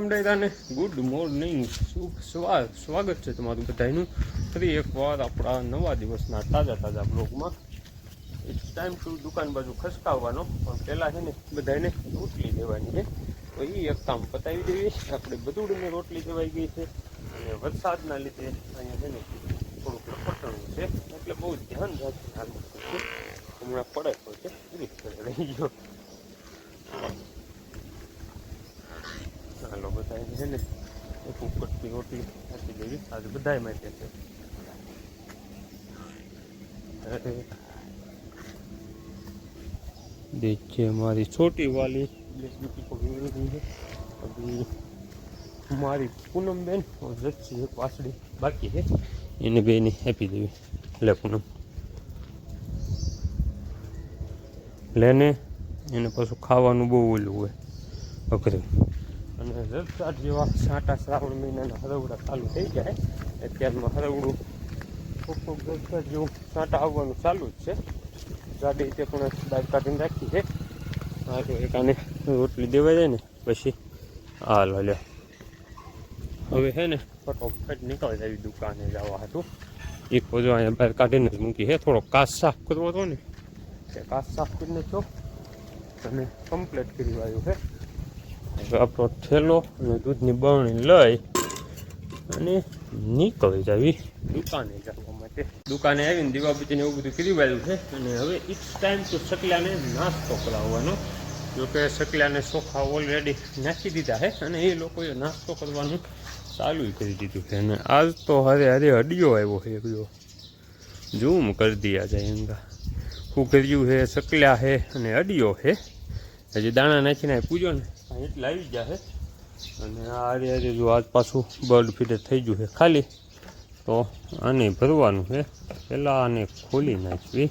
બધાને good morning શુભ સ્વા- સ્વાગત છે તમારું બધાનું ફરી એકવાર આપણા નવા દિવસના તાજા તાજા બ્લોગમાં ઇટ્સ ટાઈમ ટુ દુકાન બાજુ ખસકાવવાનો. પણ પહેલાં છે ને બધાને રોટલી દેવાની છે. તો એ એક કામ પતાવી દેવી આપણે બધુડીને રોટલી દેવાઈ ગઈ છે. અને વરસાદના લીધે અહીંયા છે ને થોડુંક લપટણું છે. એટલે બહુ ધ્યાન રાખીને હાલવું હમણાં પડે તો છે. રહી ગયો. હાલો બધા છે ને એક ઉપરથી રોટલી આપી દેવી આજે બધાય માટે છે અરે देखिए हमारी छोटी वाली बेटी को भी रही है अभी हमारी पूनम बेन और रच्ची एक वासड़ी बाकी है એને બેની આપી દેવી લે પૂનમ લેને એને પાછું ખાવાનું બહુ ઓલું હોય અઘરું અને રફતાર જેવા સાંટા શ્રાવણ મહિનાના હરવડા ચાલુ થઈ જાય. અત્યારમાં હરવડું ખૂબ ખૂબ રફતાર જેવું સાંટા આવવાનું ચાલુ જ છે. ગાડી તે પણ બાઈક કાઢીને રાખી છે. હા, તો એક રોટલી દેવાઈ જાય ને, પછી હાલ લે હવે છે ને, ફટોફટ નીકળી જાય દુકાને જવા હતું એક જો અહીંયા બહાર કાઢીને જ મૂકી છે. થોડો કાચ સાફ કરવો હતો ને. તે કાચ સાફ કરીને છો અને કમ્પ્લીટ કરી આવ્યું છે. આપણો થેલો અને દૂધની બરણી લઈ અને નીકળી જવી દુકાને જવા માટે. દુકાને આવીને દીવાબત્તીને એવું બધું કરી વાળ્યું છે અને હવે ઇટ્સ ટાઈમ ટુ સકલાને નાસ્તો કરાવવાનો. જોકે સકલાને ચોખા ઓલરેડી નાખી દીધા છે અને એ લોકોએ નાસ્તો કરવાનું ચાલુ કરી દીધું છે. અને આજ તો હરે હરે હડિયો આવ્યો છે બધો ઝૂમ કરી દીયા જાય એમકા કર્યું છે? સકલા છે અને અડિયો છે. હજી દાણા નાખીને પૂજો ને. એટલે આવી જશે અને આ હારે હારે જો આજ પાછું બર્ડ ફીડર થઈ ગયું છે ખાલી, તો આને ભરવાનું છે. પહેલાં આને ખોલી નાખવી.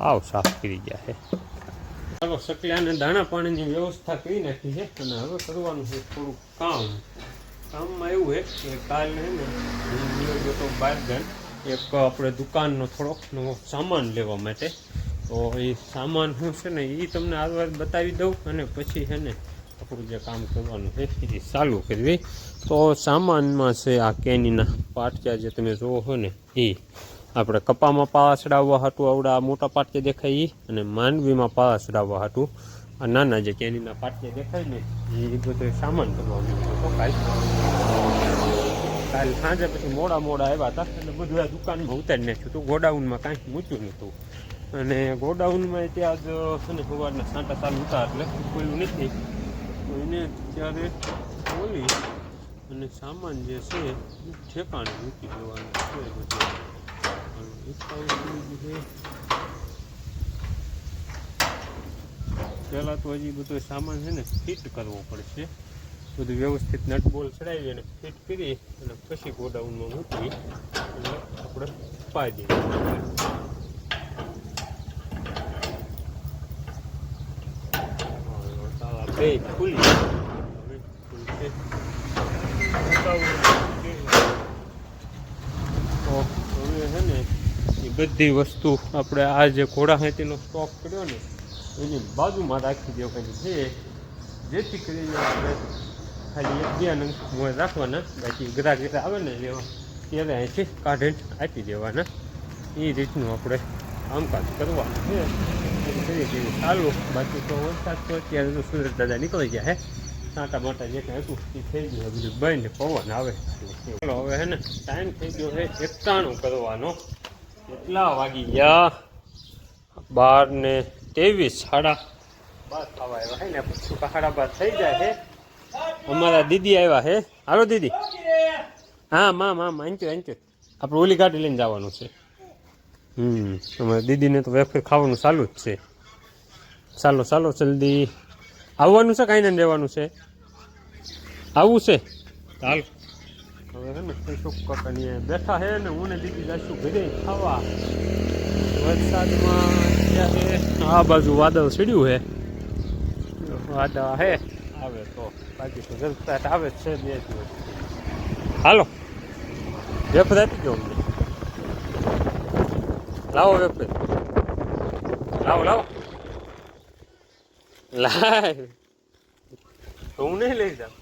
આવ સાફ કરી છે. ચાલો સકલાને દાણા પાણીની વ્યવસ્થા કરી નાખી છે. અને હવે કરવાનું છે થોડું કામ. કામમાં એવું છે કે કાલે ને હું ગયો હતો બારગાન એક આપણે દુકાનનો થોડોક નવો સામાન લેવા માટે. તો એ સામાન શું છે ને એ તમને આ વાર બતાવી દઉં અને પછી છે ને આપણું જે કામ કરવાનું છે, એ ચાલુ કરવી. તો સામાનમાં છે આ કેનીના પાટિયા જે તમે જોવો છો ને, એ આપણે કપામાં પાળા ચડાવવા હતું આવડા મોટા પાટિયા દેખાય એ અને માંડવીમાં પાળા ચડાવવા હતું આ નાના જે કેનીના પાટિયા દેખાય ને એ બધો સામાન કરવાનું હતો કાલ કાલ સાંજે પછી મોડા મોડા આવ્યા હતા એટલે બધું આ દુકાનમાં ઉતારી નાખ્યું હતું. ગોડાઉનમાં કાંઈ મૂક્યું નહોતું. અને ગોડાઉનમાં ત્યાં જ, છે ને સવારના સાંટા ચાલુ હતા, એટલે ખોલ્યું નથી. તો એને ત્યારે ખોલી અને સામાન જે છે ઠેકાણે મૂકી દેવાનું છે બધું. પહેલાં તો હજી બધો સામાન છે ને, ફિટ કરવો પડશે. બધું વ્યવસ્થિત નટ બોલ ચડાવી અને ફિટ કરી અને પછી ગોડાઉનમાં મૂકી અને આપણે પાઈ દઈએ હવે તાળા બે ખુલી બધી વસ્તુ આપણે આ જે ઘોડા ખેતીનો સ્ટોક કર્યો ને, એની બાજુમાં રાખી દેવાની છે જેથી કરીને આપણે ખાલી અગિયાર અંક રાખવાના, બાકી ગ્રા ગ્રા આવે ને લેવા ત્યારે અહીંથી કાઢીને આપી દેવાના. એ રીતનું આપણે કામકાજ કરવાનું છે કરીએ ચાલુ બાકી તો વરસાદ તો અત્યારે તો સુરત દાદા નીકળી ગયા હે સાંટા માટા જે કંઈ હતું એ થઈ ગયું બધું બંધ પવન આવે ચાલો હવે હે ટાઈમ થઈ ગયો છે એકાણું કરવાનો કેટલા વાગી ગયા બાર ને ત્રેવીસ સાડા બાર થવા આવ્યા હે ને પછી બાર થઈ જાય હે અમારા દીદી આવ્યા હે હાલો દીદી હા માં માં આંચો આંચો આપણે ઓલી ગાડી લઈને જવાનું છે હમ. અમારા દીદીને તો વેફર ખાવાનું ચાલુ જ છે. ચાલો ચાલો જલ્દી. આવવાનું છે કાંઈ ને રહેવાનું છે? આવવું છે? ચાલ. હવે છે ને કઈશું કાકાની બેઠા છે ને હું ને દીદી જઈશું ઘરે ખાવા. વરસાદમાં અત્યારે આ બાજુ વાદળ ચડ્યું છે. વાદળ હે આવે તો બાકી તો જલસાટ આવે છે બે દિવસ. હાલો. વેફર આપી દો અમને. લાવો વેપર લાવો લાવો. લાય. હું નહીં લઈ જાઉં.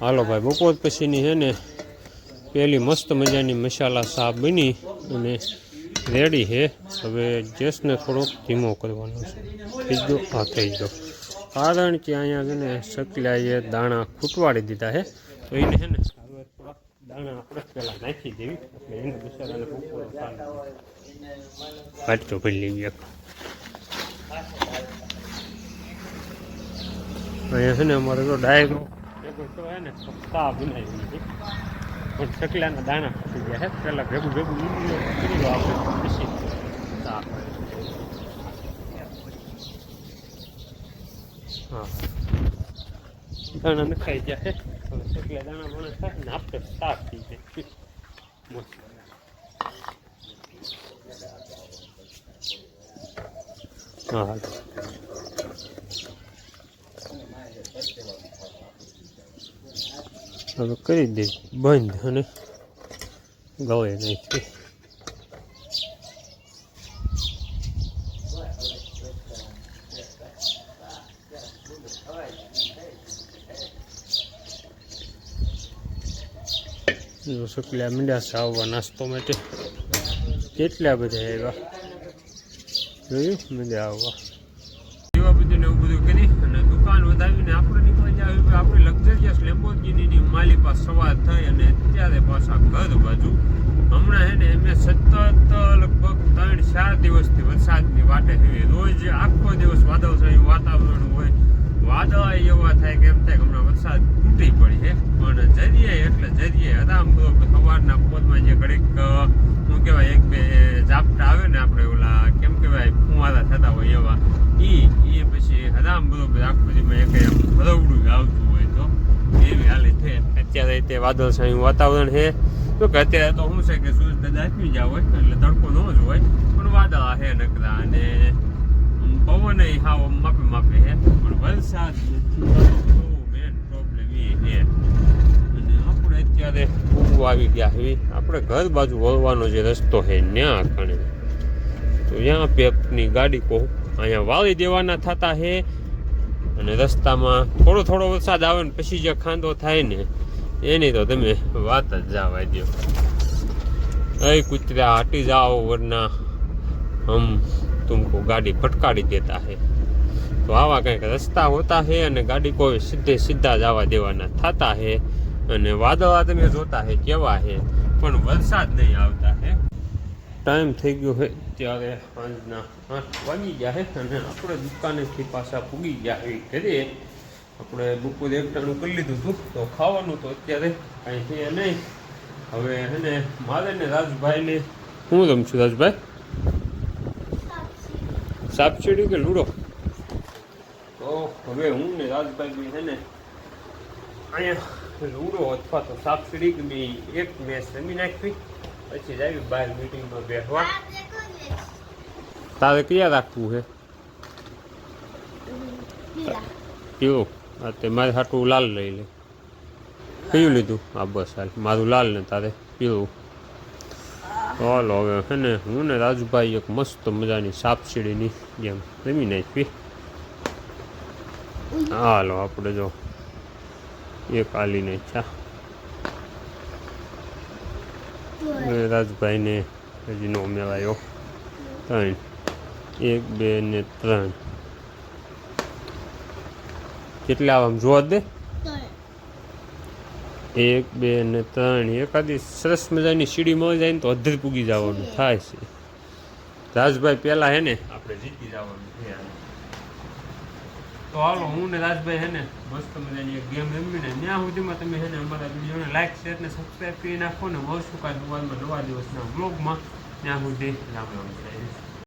હાલો ભાઈ બપોર પછીની છે ને પેલી મસ્ત મજાની મસાલા સા બની અને રેડી હે હવે ગેસને થોડોક ધીમો કરવાનો છે. થઈ ગયો? હા થઈ ગયો. કારણ કે અહીંયા છે ને સકલાએ દાણા ખૂટવાડી દીધા છે. તો એને છે ને દાણા આપણે નાખી દેવી. એટલે એને લેવી એક. છે ને અમારે તો ડાયરો ને સપ્તાહ બનાવી છે પણ દાણા ફસી ગયા છે. પહેલાં ભેગું ભેગું આપણે પછી ચા હા. દાણા નખાઈ ગયા હવે ચકલા દાણા બને થાય ને આપણે સાફ થઈ જાય. મસ્ત હા હા. હવે કરી દે. બંધ અને ગવે નાખી જો સકલ્યા મીંડા આવવા નાસ્તો માટે. કેટલા બધા આવ્યા? જોયું? મીંડા આવવા. એવા બધું એવું બધું કરી અને દુકાન વધાવીને આપણે નીકળી જાય આપણે લક્ઝરિયસ લેમ્બોર્ગિનીની માલી પાસે સવાર થઈ અને અત્યારે પાછા ઘર બાજુ. હમણાં છે ને એમે સતત લગભગ ત્રણ ચાર દિવસથી વરસાદની વાટે થઈ રોજ આખો દિવસ વાદળછાયું વાતાવરણ હોય. વાદળ એવા થાય કે એમ થાય કે હમણાં વરસાદ તૂટી પડી છે. પણ જરીએ એટલે જરીએ આરામ કે સવારના પોતમાં જે ઘડીક શું કહેવાય, એક બે ઝાપટા આવે ને આપણે ઓલા, કેમ કહેવાય, ફુવારા થતા હોય એવા. એ એ પછી હરામ બરોબર આખું જેમાં એક એમ ભરવડું આવતું હોય તો. એવી હાલે છે. અત્યારે તે વાદળછાયું વાતાવરણ છે. તો કે અત્યારે તો શું છે કે સૂરજ કદાચ આપી જાવ હોય એટલે તડકો ન જ હોય, પણ વાદળા છે નકરા અને પવન હાવ માપે માપે હે. પણ વરસાદ મેન પ્રોબ્લેમ એ હે. અને આપણે અત્યારે પૂરું આવી ગયા હવે આપણે ઘર બાજુ વળવાનો જે રસ્તો હે, ન્યા કણે તો ત્યાં પેપની ગાડી કહો. અહીંયા વાળી દેવાના થતા હે. અને રસ્તામાં થોડો થોડો વરસાદ આવે ને પછી જે ખાંદો થાય ને, એની તો તમે વાત જ જવા દો એ કૂતરા, હટી જાઓ વરના. હમ. तुमको गाड़ी फटकाड़ी देता है તો આવા કંઈક રસ્તા હોતા હે અને ગાડી કોઈ સીધે સીધા જવા દેવાના થતા હે અને વાદળા તમે જોતા હે કેવા હે પણ વરસાદ નહીં આવતા હે ટાઈમ થઈ ગયો છે ત્યારે સાંજના આઠ વાગી ગયા છે અને આપણે દુકાનેથી પાછા પૂગી ગયા છે ઘરે આપણે બપોરે એક ટાણું કરી લીધું હતું તો ખાવાનું તો અત્યારે કાંઈ છે નહીં હવે હે ને મારે ને રાજભાઈને હું રમ છું સાપસીડી કે લૂડો? તો હવે હું ને રાજભાઈ છે ને અહીંયા લૂડો અથવા તો સાપસીડી કે બી એક મેચ રમી નાખવી. પછી જ આવી બહાર મીટિંગમાં બેઠવા તારે ક્યાં રાખવું છે? આ તે મારે હાટું લાલ લઈ લે. કયું લીધું? આ બસ હાલ. મારું લાલ ને તારે. પીળું ચાલો હવે છે ને હું ને રાજુભાઈ એક મસ્ત મજાની સાપસીડીની ગેમ રમી નાખી હાલો આપણે જો એક આલી નાખ્યા રાજભાઈને હજી નો મેળાયો ત્રણ. એક બે ને ત્રણ. કેટલા આમ જોવા દે? એક, બે ને ત્રણ, એકાદી સરસ મજાની સીડી મળી જાય ને તો અધર પૂગી જવાનું. થાય છે. રાજભાઈ પહેલા હે ને? આપણે જીતી જવાનું છે તો હાલો, હું ને રાજભાઈ હે ને, મસ્ત મજાની એક ગેમ રમીને ત્યાં સુધીમાં તમે હે ને અમારા વિડીયોને લાઈક શેર ને સબસ્ક્રાઈબ કરી નાખો ને મળશું કાલ નવા નવા દિવસના વ્લોગમાં ત્યાં સુધી રામ રામ.